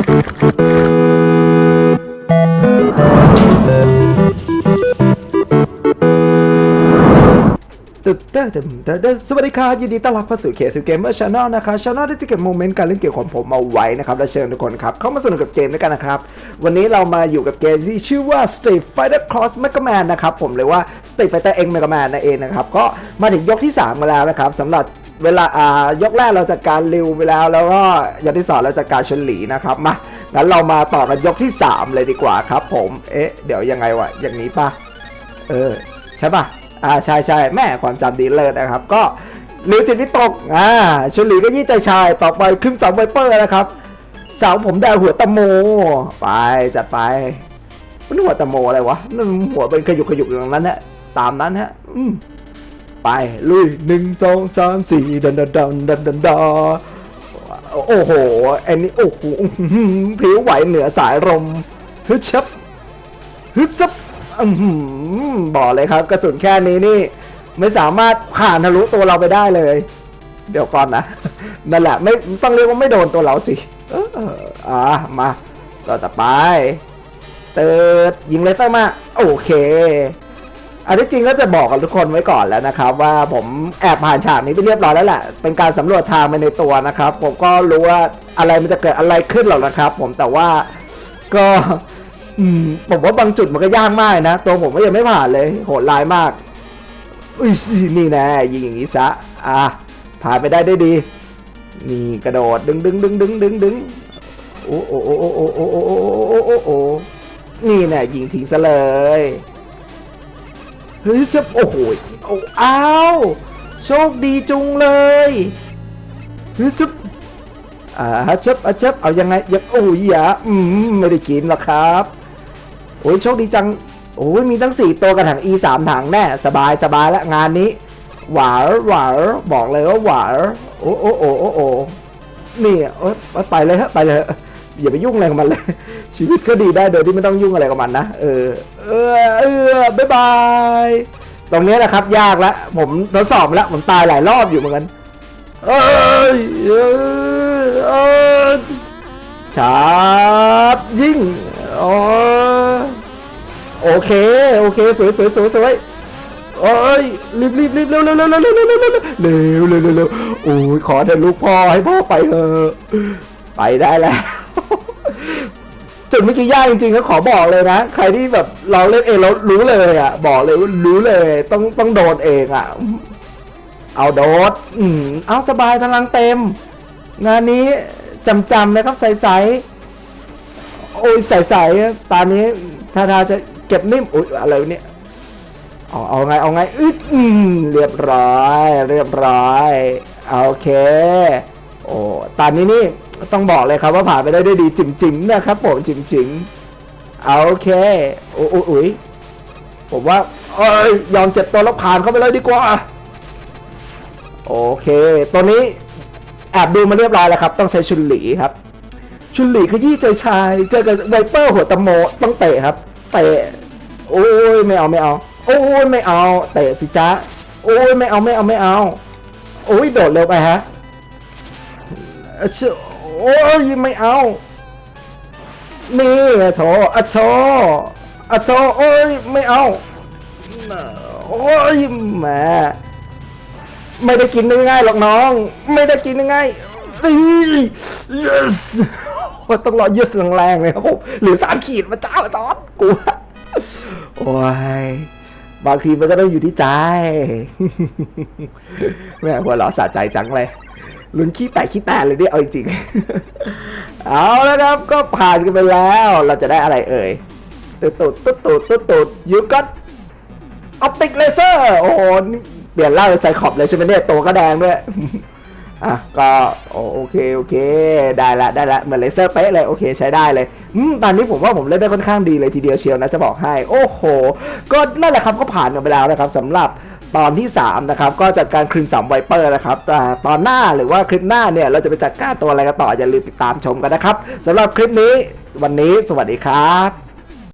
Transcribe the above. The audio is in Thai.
ตึ๊ดเต้ตึ๊ดเต้สวัสดีครับยินดีต้อนรับเข้าสู่เคทูเกมเมอร์ชาแนลนะครับชาแนลที่จะเก็บโมเมนต์การเล่นเกมของผมมาไว้นะครับและเชิญทุกคนครับ เข้ามาสนุกกับเกมด้วยกันนะครับ วันนี้เรามาอยู่กับเกมที่ชื่อว่า Street Fighter Cross Mega Man นะครับ ผมหรือว่า Street Fighter X Mega Man นั่นเองนะครับ ก็มาถึงยกที่3มาแล้วนะครับสำหรับ เวลาอ่ายกแรกเราจัดการริวไปแล้ว แล้วก็ยกที่สองเราจัดการชนหลีนะครับมางั้นเรามาต่อกันยกที่ 3 เลยดีกว่าครับผมเอ๊ะเดี๋ยวยังไงวะอย่างนี้ปะเออใช่ปะอ่าใช่ใช่แม่ความจำดีเลยนะครับ ก็ลิวจิตวิตกอ่าชนหลีก็ยี่ใจชายต่อไปครึ่งสาวไวเปอร์นะครับสาวผมแดงหัวตะโมไปจัดไปมันหัวตะโมอะไรวะนั่นหัวเป็นขยุกขยุกอย่างนั้นแหละตามนั้นฮะอืม ไปลุยหนึ่งสองสามสี่ดันดันดันดันดันดาโอ้โหอันนี้โอ้โหอื้อหือพริ้วไหวเหนือสายลมฮึดชับฮึดซับอื้อหือบอกเลยครับ กระสุนแค่นี้นี่ ไม่สามารถผ่านทะลุตัวเราไปได้เลย เดี๋ยวก่อนนะนั่นแหละไม่ต้องเรียกว่าไม่โดนตัวเราสิเอออ่ามาต่อต่อไปเติร์ดยิงเลเตอร์มา โอเค อันที่จริงก็จะบอกกับทุกคนไว้ก่อนแล้วนะครับ ว่าผมแอบผ่านฉากนี้ไปเรียบร้อยแล้วแหละเป็นการสำรวจทางไปในตัวนะครับ ผมก็รู้ว่าอะไรมันจะเกิดอะไรขึ้นหรอกนะครับ ผมแต่ว่าก็อผมว่าบางจุดมันก็ยากมากนะ ตัวผมก็ยังไม่ผ่านเลย โหดร้ายมากอุ้ยนี่แน่ยิงอย่างนี้ซะอะผ่านไปได้ด้วยดี นี่กระโดดดึงดึงดึงดึงดึงดึงโอ้โอ้โอ้โอ้โอ้โอ้โอ้โอ้โอ้โอ้นี่แน่ยิงทิ้งซะเลย เฮ้ยจะโอ้โหโอ้อ้าวโชคดีจุงเลยเฮ้ยจะอ่าฮัชบฮัชบเอายังไงยังโอ้ยอย่าอืมไม่ได้กินหรอกครับ โอ้ยโชคดีจังโอ้ยมีตั้ง4ตัวกระถัง E 3ถังแน่ สบายสบายล้วงานนี้ หวานหวานบอกเลยว่าหวานโอ้โอ้โอ้โอ้โอ้นี่เอ้ยไปเลยฮะไปเลยอย่าไปยุ่งอะไรกับมันเลย ชีวิตก็ดีได้โดยที่ไม่ต้องยุ่งอะไรกับมันนะ เออ เออ เออ บ๊ายบาย ตรงนี้แหละครับ ยากล้วผมทดสอบแล้ว ผมตายหลายรอบอยู่เหมือนกัน เอ้ยเออชาร์จยิงโอ้ยโอเค โอเค สวยสวยสวยสวยโอ้ยรีบรีบรีบเร็วเร็วเร็วเร็วเร็วเร็วเร็วเร็วเร็วเร็วเร็วเร็วโอ้ยขอเถอะลูกพ่อให้พ่อไปเถอะไปได้แล้ว จุดเมื่อกี้ยากจริงๆก็ขอบอกเลยนะ ใครที่แบบเราเล่นเองเรารู้เลยอะ บอกเลยว่ารู้เลย ต้องต้องโดนเองอะ เอาโดดอืมเอาสบายพลังเต็ม งานนี้จำจำๆนะครับใสๆโอ้ยใสๆตอนนี้ถ้าทาจะเก็บนิ่มอุ้ยอะไรเนี่ยเอาเอาไงเอาไงอึดอืมเรียบร้อย เรียบร้อยโอเค โอ้ตอนนี้นี่ ต้องบอกเลยครับว่าผ่านไปได้ด้วยดีจริงๆนะครับผมจริงๆเอาโอเคโอ้ยอุ้ยผมว่าเอ้ยยอมเจ็บตัวแล้วผ่านเข้าไปเลยดีกว่าโอเค ตัวนี้แอบดูมาเรียบร้อยแล้วครับ ต้องใช้ชุนหลีครับ ชุนหลีขยี้ใจชาย เจอกับไวเปอร์หัวตะโมต้องเตะครับ เตะ โอ้ยไม่เอาไม่เอา โอ้ยไม่เอา เตะสิจ๊ะโอ้ยไม่เอาไม่เอาไม่เอา โอ้ยโดดเร็วไปฮะเอะ โอ้ยไม่เอา นี่อะโถอะโถอะโถโอ้ยไม่เอา โอ้ยแหมไม่ได้กินง่ายๆหรอกน้อง ไม่ได้กินง่ายๆนี่ yes ว่าต้องรอ yes แรงๆเลยครับผมหลือสามขีดมาจ้าจอดกูโอ้ยบางทีมันก็ต้องอยู่ที่ใจ แม่หัวเราะสะใจจังเลย ลุ้นขี้แตกขี้แตกเลยเนี่ยเอาจริงๆเอาแล้วครับก็ผ่านกันไปแล้ว เราจะได้อะไรเอ่ยตุ๊ดตุ๊ดตุ๊ดตุ๊ดตุ๊ดตุดยูกัตออปติกเลเซอร์โอ้โหเปลี่ยนร่างเป็นไซคอปเลยใช่ไหมเนี่ยตัวก็แดงด้วยอะก็โอโอเคโอเค ได้ละได้ละเหมือนเลเซอร์เป๊ะเลยโอเคใช้ได้เลยอืมตอนนี้ผมว่าผมเล่นได้ค่อนข้างดีเลยทีเดียวเชียวนะจะบอกให้ โอ้โห ก็นั่นแหละครับก็ผ่านกันไปแล้วนะครับสำหรับ ตอนที่ 3 นะครับ ก็จัดการครีมสามไวเปอร์นะครับแต่ตอนหน้าหรือว่าคลิปหน้าเนี่ย เราจะไปจัดการตัวอะไรกันต่อ อย่าลืมติดตามชมกันนะครับสำหรับคลิปนี้วันนี้สวัสดีครับ